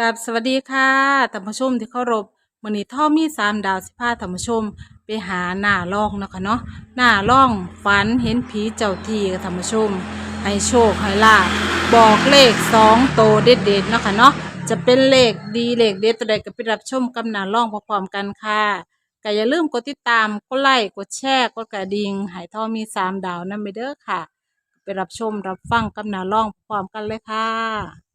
กับสวัสดีค่ะท่านผู้ชมที่เคารพมื้อนี้ท่อมีสามดาวสิพาท่านผู้ชม ไปหาหน้าร่องนะคะเนาะหน้าร่องฝันเห็นผีเจ้าที่กับท่านผู้ชม ให้โชคให้ลาบบอกเลขสองโตเด็ดๆเนะคะเนาะจะเป็นเลขดีเลขเด็ดตัวใดก็ไปรับชมกับหน้าร่องพร้อมๆกันค่ะก็อย่าลืมกดติดตามกดไลค์กดแชร์กดกระดิ่งให้ท่อมีสามดาวนั่นไปเด้อค่ะ ไปรับชมรับฟังกับหน้าร่องพร้อมกันเลยค่ะ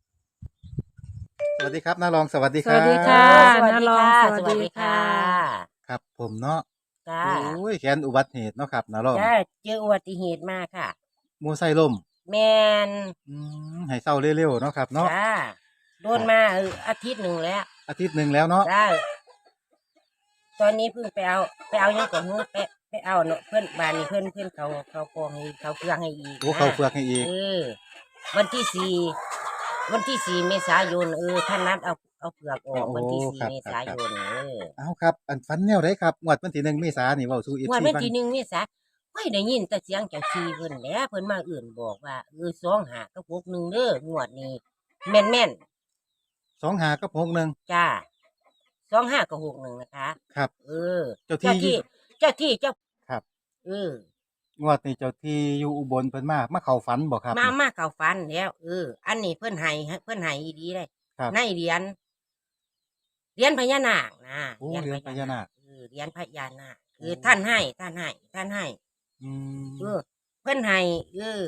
สวัสดีครับน้ารองสวัสดีสครับวัสดีค่ะสวัสน้าดีรองค่ะสวัสดีค่ะ ครับ ผมเนาะจ้าโอ้ยแขนอุบัติเหตุเนาะครับน้ารองจ้าเจออุบัติเหตุมาค่ะ มูไซล่มแมนอืมให้เศร้าเร็วๆเนาะครับเนาะจ้าโดนมาเอออาทิตย์หนึ่งแล้วอาทิตย์หนึ่งแล้วเนาะจ้าตอนนี้เพิ่งไปเอาไปเอายังก่อนหูไปไปเอาเนาะเพื่อนบ้านนี้เพื่อนเพื่อนเขาเขากองให้เขาเฟืองให้อีกโอ้เขาเฟือกให้อีกเออวันที่สี่ วันที่สี่เมษายนเออท่านนัดเอาเอาเปลือกออกวันที่สี่เมษายนเออเอาครับ อันฟันแนวได้ครับงวดวันที่หนึ่งเมษายนนี่เว้าสู่อีงวันซีวันฟังที่หนึ่งเมษาไม่ได้ยินแต่เสียงเจ้าชีเพิ่นแหล้วเพิ่นมาอื่นบอกว่าเออสองหากับพวกหนึ่งเด้องวดนี้ แม่นแม่นสองหากับหกหนึ่งๆจ้าสองห้ากับหกหนึ่งนะคะ ครับ เออ เจ้าเจ้าที่ที่เจ้าที่เจ้าครับ เออ งวดนี้เจ้าที่อยู่อุบลเพิ่นมามาเข้าฝันบ่ครับ มามาเข้าฟันแล้วเอออันนี้เพิ่นให้เพิ่นให้อีดีเลยครับในเหรียญเหรียญพญานาคนะโอ้เหรียญพญานาคเออเหรียญพญานาคคือท่านให้ท่านให้ท่านให้อืมเออเพิ่นให้เออ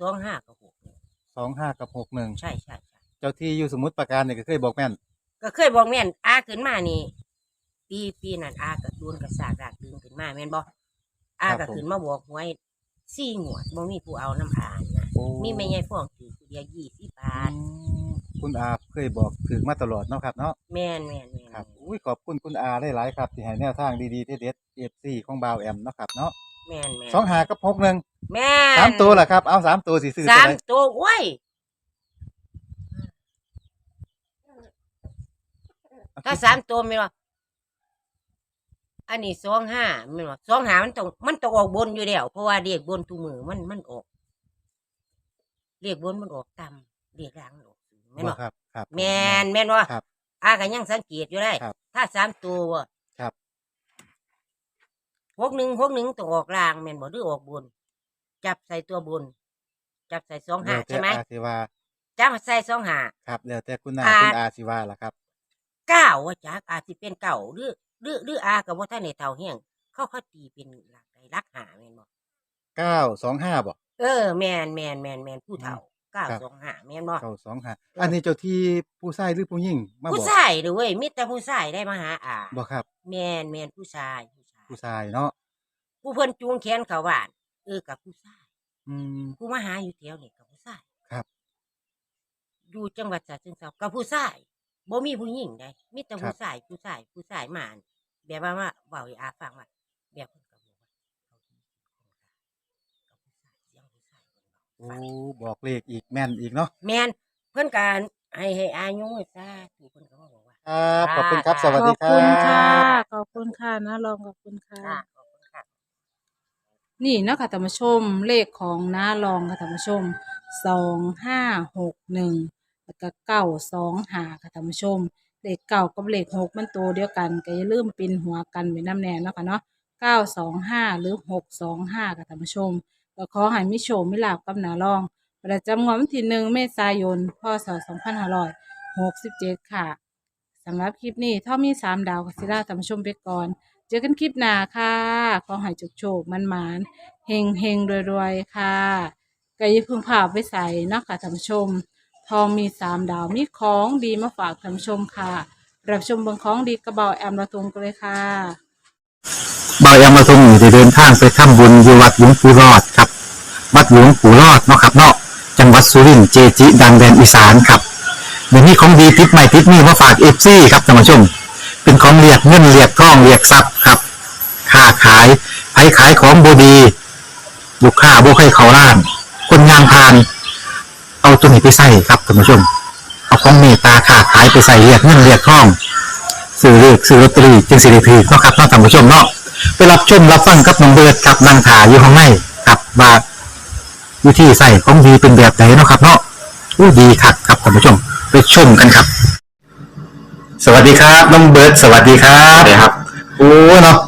สองห้ากับหกหนึ่งสองห้ากับหกหนึ่งใช่ใช่ใช่เจ้าที่อยู่สมุทรปราการนี่ก็เคยบอกแม่น ก็เคยบอกแม่นอาขึ้นมานี่ ปีปีนั้นอาก็ดูนกระสากรากดึงขึ้นมาแม่นบ่อาก็ขึ้นมาบอกหวยสี่งวดบ่มีผู้เอาน้ำอานะโอ้มีแม่ยายฟองถือผู้เดียวยี่สิบบาทอืมคุณอาเคยบอกถึงมาตลอดเนาะครับเนาะ แม่นแม่นแม่นครับอุ้ยขอบคุณคุณอาได้หลายๆครับ ที่ให้แนวทางดีๆเด็ดๆเอฟซีของบาวแอมเนาะครับเนาะแม่นแม่นสองหากับหกหนึ่งแม่นสามตัวล่ะครับ เอาสามตัวสิซื้อสาตัวมไหนตัวโอ้ยถ้าสามตัวไม่นว่า อันนี้สองห้าไม่นว่าสองห้ามันต้องมันต้องออกบนอยู่แล้วเพราะว่าเรียกบนทุกมือมันมันออกเรียกบนมันออกต่ำเรียกล่างมันออกสูงแม่นบ่บ่ครับ ครับแมนแม่นว่าครับ อาก็ยังสังเกตอยู่ได้ ครับถ้าสามตัวว่ะครับ หกหนึ่งหกหนึ่งต้องออกล่างแม่นบ่หรือออกบน จับใส่ตัวบน จับใส่สองห้าแล้วแต่ใช่ไหมอาสิว่าจับใส่สองห้าครับแล้วแต่คุณอาอ่า คุณอาสิว่าล่ะครับ เก้าว่าจักอาจสิเป็นเก่าหรือ หรือหรืออากับว่าท่านในเท่าเฮียงเขาเขาตีเป็นหลักใดลักหาแม่นบ่เก้าสองห้าบ่เออแมนแมนแมนแมนผู้เฒ่าเก้าครับสองห้าแมนบ่เก้าสองห้าอันนี้เจ้าที่ผู้ชายหรือผู้หญิงมาบผู้อกชายเด้อเว้ยมีแต่ผู้ชายได้มาหาอาบ่ครับ แมนแมนผู้ชายผู้ชายผู้ชายเนาะผู้เพิ่นจูงแขนเขาบ้านเออกับผู้ชายอืมผู้มาหาอยู่แถวนี่กับผู้ชายครับ อยู่จังหวัดฉะเชิงเทรากับผู้ชาย บ่มีผู้หญิงได้มีแต่ครับผู้ชายผู้ชายผู้ชายมาอั่นแบบว่าว่าเว้าให้อาฟังว่าแบบเพิ่นก็บอกว่าเขาที่ของตากับผู้ชายเสียงผู้ชายเพิ่นเว้าโอ้ฟังบอกเลขอีกแม่นอีกเนาะแม่นเพิ่นการให้ให้อายุซาถูกเพิ่นก็บอกว่า ครับขอบคุณครับ สวัสขดีอบครัคุณบค่ะขอบคุณค่ะนะรองขอบคุณค่ะ ค่ะขอบคุณค่ะ นี่เนาะคะท่านผู้ชมเลขของน้ารองค่ะท่านผู้ชมสองห้าหกหนึ่ง แล้วก็เก้าสองหาค่ะท่านผู้ชมเลขเก้ากับเลขหกมันตัวเดียวกันก็อย่าลืมปินหัวกันไว้น้ำแน่เนาะค่ะเนาะเก้าสองห้าหรือหกสองห้าค่ะท่านผู้ชมก็ขอให้มิโชมิลาบกับนารอง ประจำงวดวันที่หนึ่งเมษายนพศสองพันห้าร้อยหกสิบเจ็ดค่ะสำหรับคลิปนี้ถ้ามีสามดาวก็สิลาท่านผู้ชมไปก่อน เจอกันคลิปหน้าค่ะขอให้จุกโชคมันหมานเฮงเฮงรวยๆค่ะก็อย่าเพึ่งพาไปใส่เนาะคะท่านผู้ชม ทองมีสามดาวมีของดีมาฝากท่านผู้ชมค่ะ รับชมเบางของดีกระเบาแอมละตุงกันเลยค่ะ บายามาทรงอยู่ได้เดินทางไปทำบุญที่วัดหลวงปู่รอดครับ วัดหลวงปู่รอดเนาะครับเนาะจังหวัดสุรินทร์เจจิ ดังแดนอีสานครับเดี๋ยวนี้ของดีติดใหม่ติดนี่มาฝากเอฟซีครับท่านผู้ชม เป็นของเรียกเงินเรียกทองเรียกทรัพย์ครับค้าขายไผขายของบดี ลูกค้าบ่ให้เขาล้าน คนงานพาน เอาตัวนี้ไปใส่ครับท่านผู้ชม เอาของเมตตาค้าขายไปใส่เรียกเงินเรียกทองซื้อเลขซื้อลอตเตอรี่จึงสิริพีเนาะครับเนาะท่านผู้ชมเนาะไปรับชมรับฟังกับน้องเบิร์ดกับนางถาอยู่ข้างในกับว่าวิธีใส่ของดีเป็นแบบไหนเนาะครับเนาะอู้ดีคักครับท่านผู้ชมไปชมกันครับ สวัสดีครับน้องเบิร์ดสวัสดีครับ สวัสดีครับ โอ้เนาะอ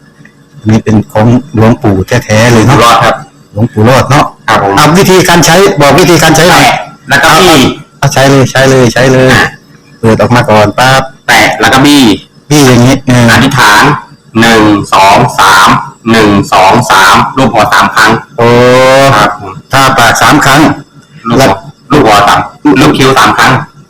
อันนี้เป็นของหลวงปู่แท้ๆเลยอยู่เนาะรอดครับ หลวงปู่รอดเนาะครับผมเอาวิธีการใช้บอกวิธีการใช้หน่อยแตะแล้วก็บี้เอาใช้เลยใช้เลยใช้เลยเปิดออกมาก่อนปั๊บแตะแล้วก็บี้พี่อย่างนี้เอออธิษฐานหนึ่งสองสามหนึ่งสองสามรูปหัวสามครั้งโอ้ครับผมถ้าปากสามครั้ง ลูกหัวลูกหัวสามลูกคิ้วสามครั้ง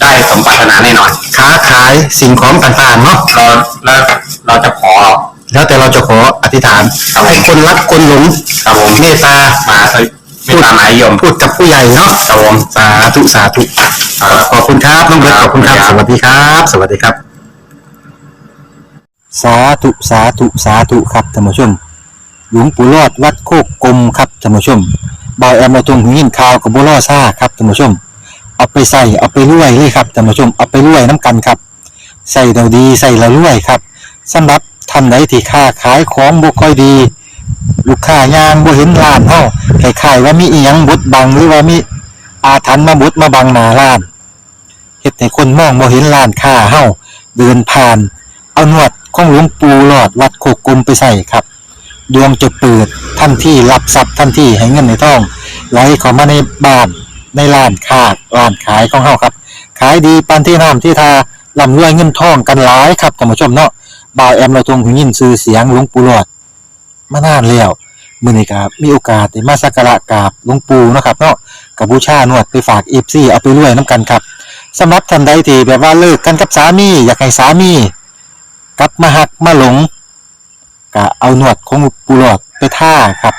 ได้สมปรารถนาแน่นอนค้าขายสิ่งของต่างๆเนาะเราแล้วเราจะขอ แล้วแต่เราจะขออธิษฐานครับผมให้คนรักคนหลงครับผม เมตตามาสวิไม่ตามหมายยมพูดกับผู้ใหญ่เนาะครับผมสาธุสาธุขอบคุณครับน้องเบิร์ตขอบคุณครับสวัสดีครับ สวัสดีครับ สาธุสาธุสาธุครับท่านผู้ชม หลวงปู่รอดวัดโคกกลมครับท่านผู้ชมบอยแอมมาตรงหูยินข่าวกับบัวล่อซ่าครับท่านผู้ชม เอาไปใส่เอาไปรวยเลยครับท่านผู้ชมเอาไปรวยน้ำกันครับใส่เราดีใส่เรารวยครับสำหรับท่านใดที่ค้าขายของบ่ค่อยดี ลูกค้ายางบ่เห็นร้านเฮาคล้ายๆว่ามีอีหยังบดบังหรือว่ามีอาถรรพ์มาบดมาบังหน้าร้านเฮ็ดให้คนมองบ่เห็นร้านค้าเฮาเดินผ่าน เอานวดของหลวงปู่หลอดวัดโคกกลมไปใส่ครับ ดวงจะเปิดทันที่รับทรัพย์ทันที่ให้เงินในท้องไหลเข้ามาในบ้าน ในร้านค้าร้านขายของเฮาครับ ขายดีปานที่น้ำที่ทาร่ำรวยเงินทองกันหลายครับท่านผู้ชมเนาะบ่าวแอมเราทรงหูยินชื่อเสียงหลวงปู่หลอดมานานแล้วมื้อนี้ก็มีโอกาสได้มาสักการะกราบหลวงปู่เนาะครับเนาะกับบูชานวดไปฝาก FC เอาไปรวยน้ำกันครับสำหรับท่านใดที่แบบว่าเลิกกันกับสามีอยากให้สามีกลับมาหักมาหลงก็เอาหนวดของปูหลอดไปท่าครับ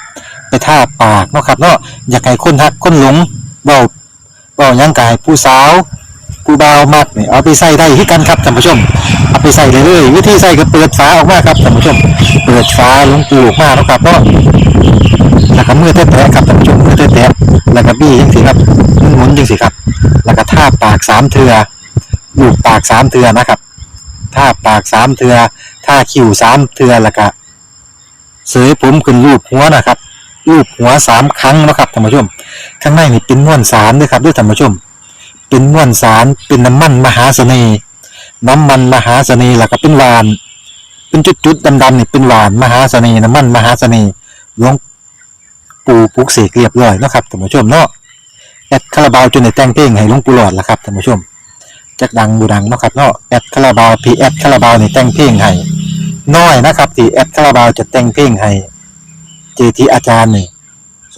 ไปท่าปากเนาะครับเนาะอยากให้คนหักคนหลง เบาเบายังกายผู้สาวผู้บ่าวมักนี่ยเอาไปใส่ได้ที่กันครับท่านผู้ชม เอาไปใส่เลยเลยวิธีใส่ก็เปิดฝาออกมาครับท่านผู้ชม เปิดฝาลงปูออกมาเนาะครับเนาะแล้วก็มือแตะๆครับท่านผู้ชมมือแตะๆแล้วก็บี้จังสิครับหมุนๆจังสิครับ แล้วก็ท่าปากสามเทือลูบปากสามเทือนะครับท่าปากสามเทือท่าคิ้วสามเทือแล้วก็เสยผมขึ้นรูปหัวนะครับรูปหัวสามครั้งนะครับท่านผู้ชม ข้างในนี่เป็นม้วนสารด้วยครับด้วยท่านผู้ชม เป็นม้วนสารเป็นน้ำมันมหาเสน่ห์น้ำมันมหาเสน่ห์แล้วก็เป็นหวาน เป็นจุดๆดำๆนี่เป็นหวานมหาเสน่ห์น้ำมันมหาเสน่ห์หลวงปู่ปลุกเสกเรียบร้อยนะครับท่านผู้ชมเนาะแอดคาราบาวจนในแต่งเพลงให้หลวงปู่หลอดละครับท่านผู้ชมจักดังบูดังเนาะครับเนาะแอดคาราบาวพีแอดคาราบาวนี่แต่งเพลงให้น้อยนะครับที่แอดคาราบาวจะแต่งเพลงให้เจทีอาจารย์นี่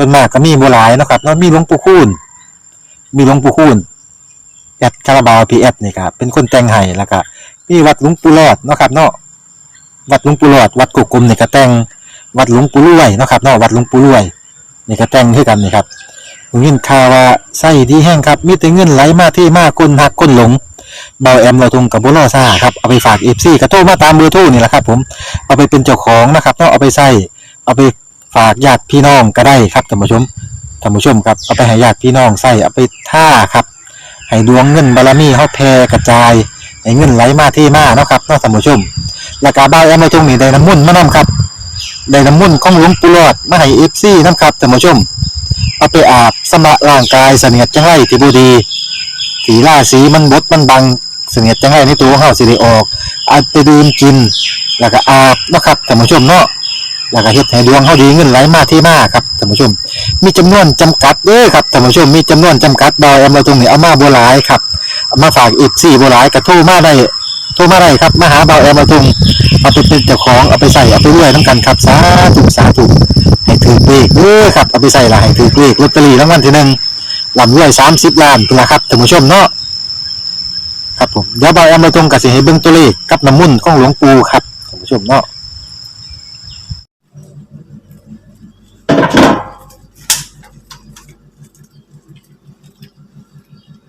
ส่วนมากก็มีบ่หลายนะครับเนาะมีหลวงปู่คูณมีหลวงปู่คูณแอดคาราบาวพีแอดนี่ครับเป็นคนแต่งให้แล้วก็มีวัดหลวงปู่รอดนะครับเนาะวัดหลวงปู่รอดวัดกุกกลมนี่ก็แต่งวัดหลวงปู่รวยนะครับเนาะวัดหลวงปู่รวยนี่ก็แต่งคือกันนี่ครับผมยินข่าวว่าไส้ดีแห้งครับมีแต่เงินไหลมาที่มากคนหักคนหลงเบาแอมเราทงกับบุรอซ่าครับเอาไปฝากเอฟซีกระโทรมาตามเบอร์โทรนี่แหละครับผมเอาไปเป็นเจ้าของนะครับเนาะเอาไปใส่เอาไป ฝากญาติพี่น้องก็ได้ครับท่านผู้ชมท่านผู้ชมครับเอาไปให้ญาติพี่น้องใส่เอาไปท่าครับให้ดวงเงินบารมีเฮาแผ่กระจายให้เงินไหลมาที่มาเนาะครับเนาะท่านผู้ชมแล้วก็เบาแอมเราทงนี่ได้น้ำมุ่นมานํครับได้น้ำมุ่นของหลวงปู่หลอดมาให้เอฟซีนํครับท่านผู้ชม เอาไปอาบสำระร่างกายเสนียดจังไรที่บูดีสีล่าสีมันบดมันบังเสนียดจังไรในตัวเฮาสิได้ออกเอาไปดื่มกิน แล้วก็อาบเนาะครับท่านผู้ชมเนาะ แล้วก็เฮ็ดให้ดวงเฮาดีเงินไหลมาที่มาครับท่านผู้ชม มีจำนวนจำกัดเด้อครับท่านผู้ชมมีจำนวนจำกัดดอยเอามาตรงนี้เอามาบ่หลายครับอมาฝากอีก4บ่หลายก็โทรมาได้โทรมาได้ครับมาหาเบาแอมมาตรงเอาไปเป็นเจ้าของเอาไปใส่เอาไปรื่อยน้ำกันครับสาธุสาธุให้ถือเลขเด้อครับเอาไปใส่ละให้ถือเลขลอตเตอรี่รางวัลที่หนึ่งลำรวยสามสิบล้านเป็นละครับท่านผู้ชมเนาะครับผมเดี๋ยวเบาแอมมาตรงกับสิให้เบิ่งตัวเลขกับน้ำมุ่นของหลวงปู่ครับท่านผู้ชมเนาะ